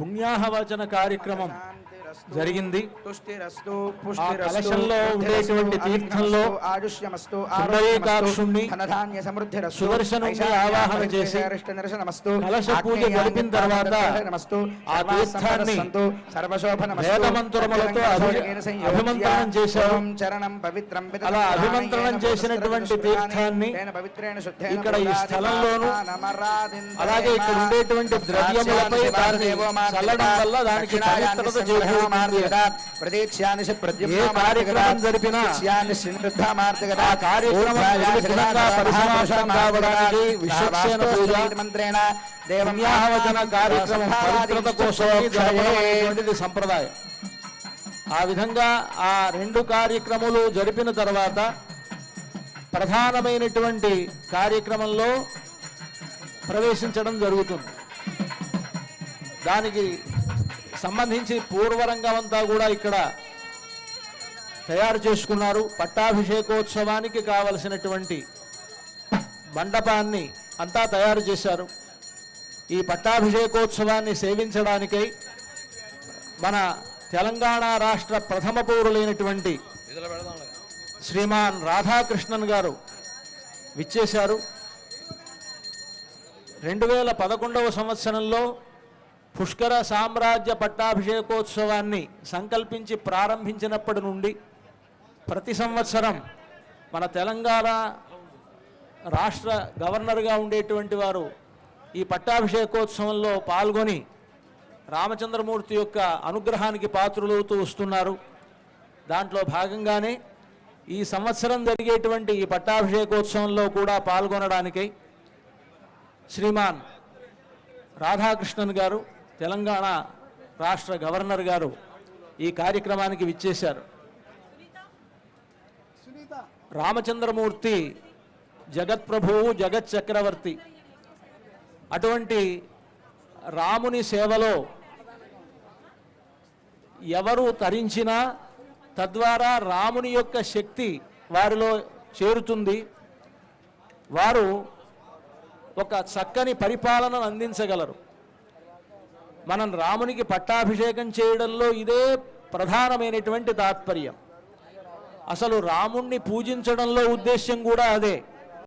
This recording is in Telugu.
పుణ్యాహవచన కార్యక్రమం. జరిగింది ఆ కలశంలో ఉండేటువంటి తీర్థంలో ఆవాహన చేసి కలశ పూజ జరిపిన తర్వాత ఆ తీర్థాన్ని వేదమంత్రములతో అభిమంత్రణం చేశారు. అలా అభిమంత్రణం చేసినటువంటి తీర్థాన్ని ఇక్కడ ఈ స్థలంలోను. అలాగే ఇక్కడ ఉండేటువంటి ద్రవ్యములపై దాన్ని చల్లడం వల్ల దానికి పవిత్రత. కార్యక్రమం సంప్రదాయం. ఆ విధంగా ఆ రెండు కార్యక్రమాలు జరిపిన తర్వాత ప్రధానమైనటువంటి కార్యక్రమంలో ప్రవేశించడం జరుగుతుంది. దానికి సంబంధించి పూర్వరంగం అంతా కూడా ఇక్కడ తయారు చేసుకున్నారు. పట్టాభిషేకోత్సవానికి కావలసినటువంటి మండపాన్ని అంతా తయారు చేశారు. ఈ పట్టాభిషేకోత్సవాన్ని సేవించడానికై మన తెలంగాణ రాష్ట్ర ప్రథమ పౌరులైనటువంటి శ్రీమాన్ రాధాకృష్ణన్ గారు విచ్చేశారు. రెండు వేల పదకొండవ సంవత్సరంలో పుష్కర సామ్రాజ్య పట్టాభిషేకోత్సవాన్ని సంకల్పించి ప్రారంభించినప్పటి నుండి ప్రతి సంవత్సరం మన తెలంగాణ రాష్ట్ర గవర్నర్గా ఉండేటువంటి వారు ఈ పట్టాభిషేకోత్సవంలో పాల్గొని రామచంద్రమూర్తి యొక్క అనుగ్రహానికి పాత్రులవుతూ వస్తున్నారు. దాంట్లో భాగంగానే ఈ సంవత్సరం జరిగేటువంటి ఈ పట్టాభిషేకోత్సవంలో కూడా పాల్గొనడానికై శ్రీమాన్ రాధాకృష్ణన్ గారు తెలంగాణ రాష్ట్ర గవర్నర్ గారు ఈ కార్యక్రమానికి విచ్చేశారు. రామచంద్రమూర్తి జగత్ప్రభువు జగత్ చక్రవర్తి అటువంటి రాముని సేవలో ఎవరు తరించినా తద్వారా రాముని యొక్క శక్తి వారిలో చేరుతుంది. వారు ఒక చక్కని పరిపాలనను అందించగలరు. మనం రామునికి పట్టాభిషేకం చేయడంలో ఇదే ప్రధానమైనటువంటి తాత్పర్యం. అసలు రాముణ్ణి పూజించడంలో ఉద్దేశ్యం కూడా అదే.